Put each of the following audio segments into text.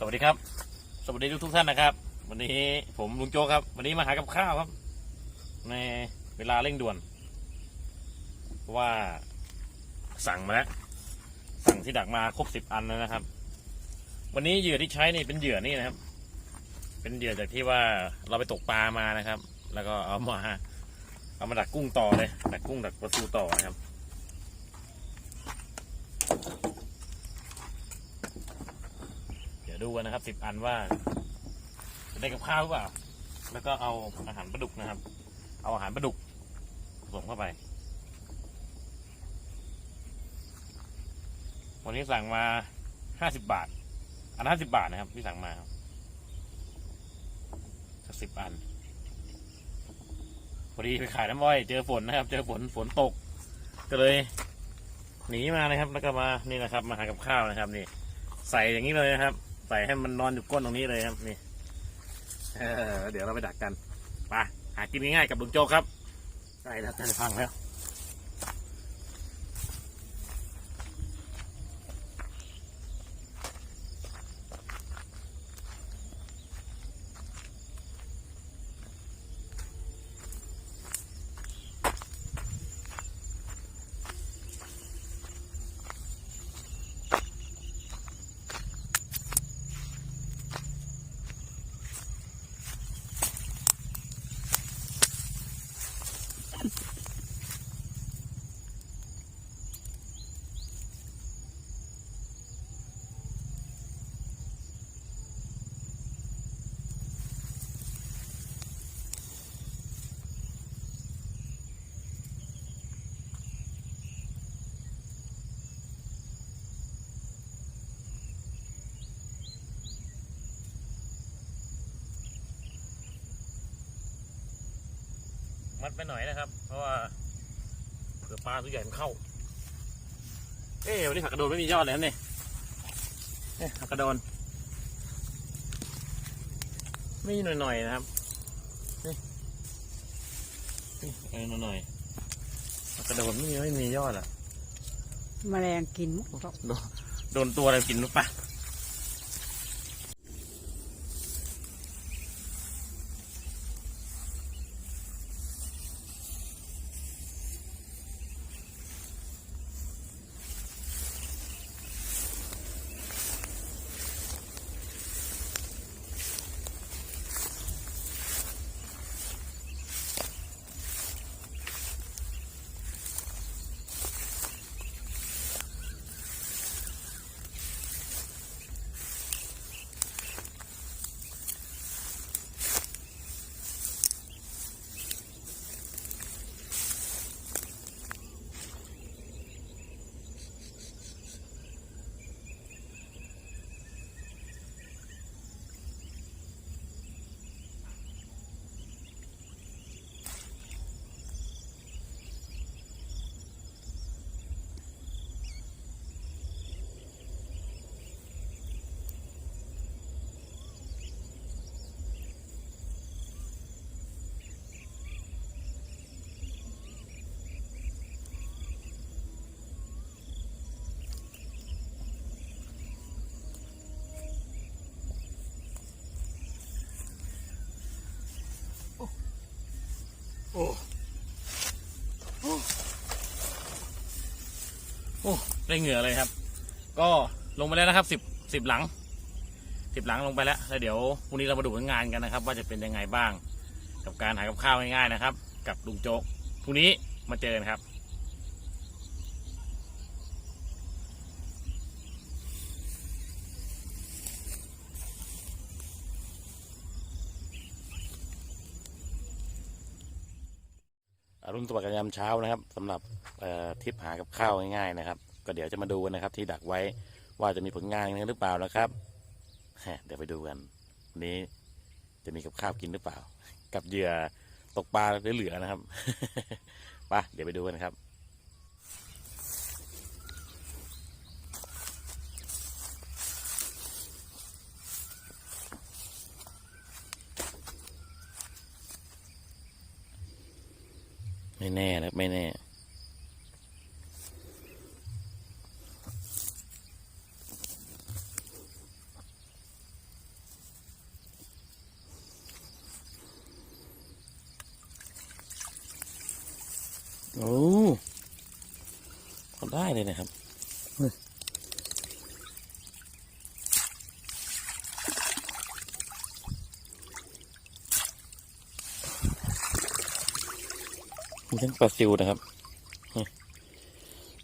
สวัสดีครับ สวัสดีทุกทุกท่านนะครับ วันนี้ผมลุงโจครับ วันนี้มาหากับข้าวครับ ในเวลาเร่งด่วนเพราะว่าสั่งมาแล้วสั่งที่ดักมาครบสิบอันแล้วนะครับ วันนี้เหยื่อที่ใช้นี่เป็นเหยื่อนี่นะครับ เป็นเหยื่อจากที่ว่าเราไปตกปลามานะครับ แล้วก็เอามา เอามาดักกุ้งต่อเลยดักกุ้งดักปลาทูต่อนะครับ เดี๋ ยวดูกันนะครับสิบอันว่าจะได้กับข้าวหรือเปล่า แล้วก็เอาอาหารปลาดุกนะครับ เอาอาหารปลาดุกผสมเข้าไป วันนี้สั่งมาห้าสิบบาท อันห้าสิบบาทนะครับที่สั่งมาครับสักสิบอันพอดีไปขายน้ำอ้อยเจอฝนนะครับ เจอฝนฝนตก ก็เลย หนีมานะครับ แล้วก็มานี่นะครับ มาหากับข้าวนะครับ นี่ ใส่อย่างนี้เลยนะครับ ใส่ให้มันนอนอยู่ก้นตรงนี้เลยครับนี่เเดี๋ยวเราไปดักกันไปหากินง่ายๆกับลุงโจครับใกล้แล้วจะพังแล้ว มัดไปหน่อยนะครับ เพราะว่าเผื่อปลาตัวใหญ่มันเข้า เอ๊ะวันนี้ผักกระโดนไม่มียอดเลยนะเนี่ยเนี่ยผักกระโดนไม่หน่อยๆนะครับนี่นี่เออหน่อยๆผักกระโดนไม่มีไม่มียอดอะแมลงกินหมดหรอกโดนโดนตัวอะไรกินหรือเปล่าโอ้ โอ้ได้เหงื่อเลยครับ ก็ลงไปแล้วนะครับสิบสิบหลังสิบหลังลงไปแล้วแล้วเดี๋ยวพรุ่งนี้เรามาดูผลงานกันนะครับ ว่าจะเป็นยังไงบ้าง กับการหากับข้าวง่ายๆนะครับ กับลุงโจ๊กพรุ่งนี้มาเจอกันครับ อรุณสวัสดิ์ยามเช้านะครับสำหรับทิปหากับข้าวง่ายๆนะครับ ก็เดี๋ยวจะมาดูกันนะครับ ที่ดักไว้ว่าจะมีผลงานหรือเปล่านะครับเดี๋ยวไปดูกันวันนี้จะมีกับข้าวกินหรือเปล่า กับเหยื่อตกปลาเหลือๆนะครับไปเดี๋ยวไปดูกันครับ ไม่แน่นะไม่แน่ โอ้ก็ได้เลยนะครับ มีทั้งปลาซิวนะครับ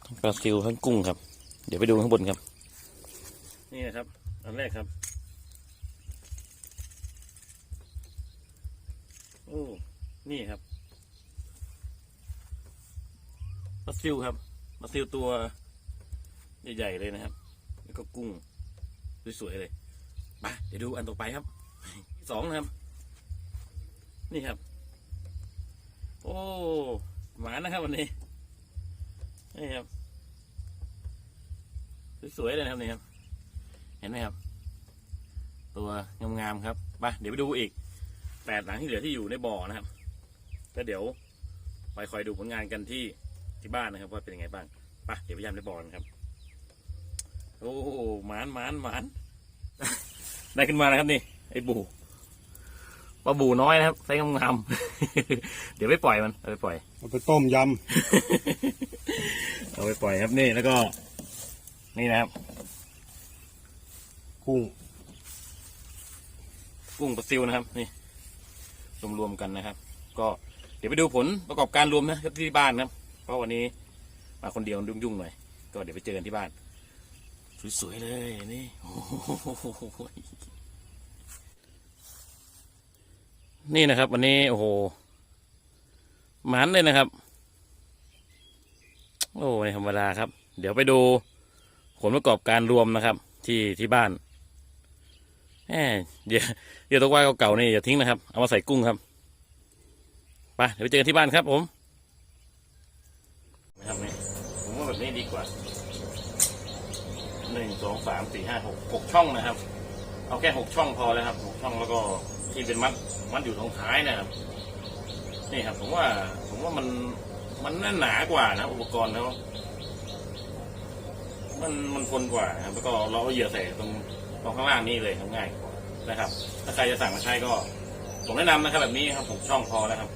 ทั้งปลาซิวทั้งกุ้งครับ เดี๋ยวไปดูข้างบนครับ นี่นะครับ อันแรกครับ โอ้ นี่ครับปลาซิวครับปลาซิวตัวใหญ่ๆเลยนะครับ แล้วก็กุ้งสวยๆเลยมาเดี๋ยวดูอันต่อไปครับสองนะครับ นี่ครับ โอ้หมานะครับวันนี้นี่ครับสวยๆเลยนะครับนี่ครับ เห็นไหมครับ ตัวงามๆครับไปเดี๋ยวไปดูอีกแปดหลังที่เหลือที่อยู่ในบ่อนะครับแล้วเดี๋ยวไปคอยดูผลงานกันที่ที่บ้านนะครับ ว่าเป็นยังไงบ้างไปเดี๋ยวพยายามในบ่อนะครับ โอ้หมานหมานหมานได้ขึ้นมาแล้วครับนี่ไอ้บู ปลาบูน้อยนะครับไซส์งามๆ เดี๋ยวไปปล่อยมันเอาไปปล่อย เอาไปต้มยเอาไปปล่อยครับนี่แล้วก็ นี่นะครับำกุ้งกุ้งปลาซิวนะครับ นี่รวมๆกันนะครับ ก็เดี๋ยวไปดูผลประกอบการรวมนะครับที่บ้านนะครับ เพราะวันนี้มาคนเดียวยุ่งๆหน่อย ก็เดี๋ยวไปเจอกันที่บ้าน สวยๆเลยนี่โอ้โห นี่นะครับ วันนี้โอ้โหหมันเลยนะครับ โอ้ไม่ธรรมดาครับ เดี๋ยวไปดูผลประกอบการรวมนะครับ ที่ที่บ้านแหมเดี๋ยวเดี๋ยวตัวว่าเก่าๆนี่อย่าทิ้งนะครับ เอามาใส่กุ้งครับไปเดี๋ยวไปเจอกันที่บ้านครับผมนะครับนี่ผมว่าแบบนี้ดีกว่าหนึ่งสองสามสี่ห้าหกหกช่องนะครับ เอาแค่หกช่องพอแล้วครับหกช่องแล้วก็ ที่เป็นมัดมัดอยู่ตรงท้ายนะครับนี่ครับ ผมว่าผมว่ามันมันน่าหนากว่านะอุปกรณ์แล้วมันมันทนกว่าครับแล้วก็เราเอาเหยื่อใส่ตรงตรงข้างล่างนี่เลยง่ายกว่านะครับ ถ้าใครจะสั่งมาใช้ก็ ผมแนะนำนะครับแบบนี้ครับผมช่องพอแล้วครับ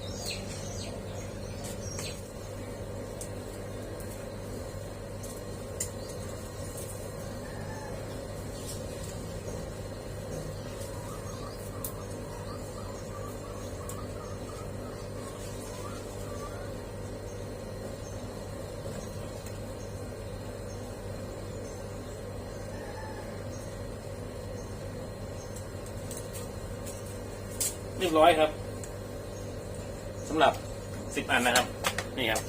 เรียบร้อยครับสำหรับสิบอันนะครับ นี่ครับ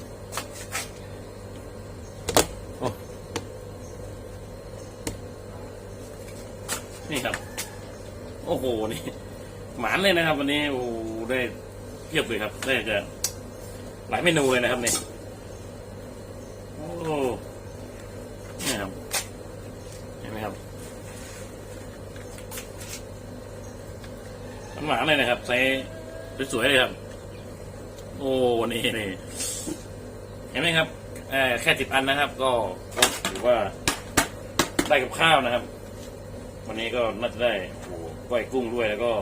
นี่ครับ โอ้โห นี่ หมานเลยนะครับ วันนี้ โอ้ได้เพียบเลยครับได้จะหลายเมนูเลยนะครับเนี่ยอ้นี่ครับเห็นไหมครับ มัน หวานเลยนะครับ ใส่สวยๆเลยครับ โอ้นี่นี่เห็นไหมครับแค่สิบอันนะครับ ก็ถือว่าได้กับข้าวนะครับ วันนี้ก็น่าจะได้โอ้โหก้อยกุ้งด้วยแล้วก็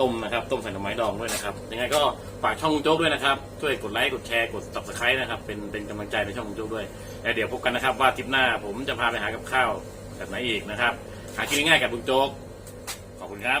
ต้มนะครับ ต้มใส่หน่อไม้ดองด้วยนะครับ ยังไงก็ฝากช่องลุงโจ๊กด้วยนะครับ ช่วยกดไลค์กดแชร์กด subscribe นะครับ เป็นเป็นกำลังใจในช่องลุงโจ๊กด้วยแล้วเดี๋ยวพบกันนะครับ ว่าทริปหน้าผมจะพาไปหากับข้าวแบบไหนอีกนะครับ หากินง่ายกับลุงโจ๊กขอบคุณครับ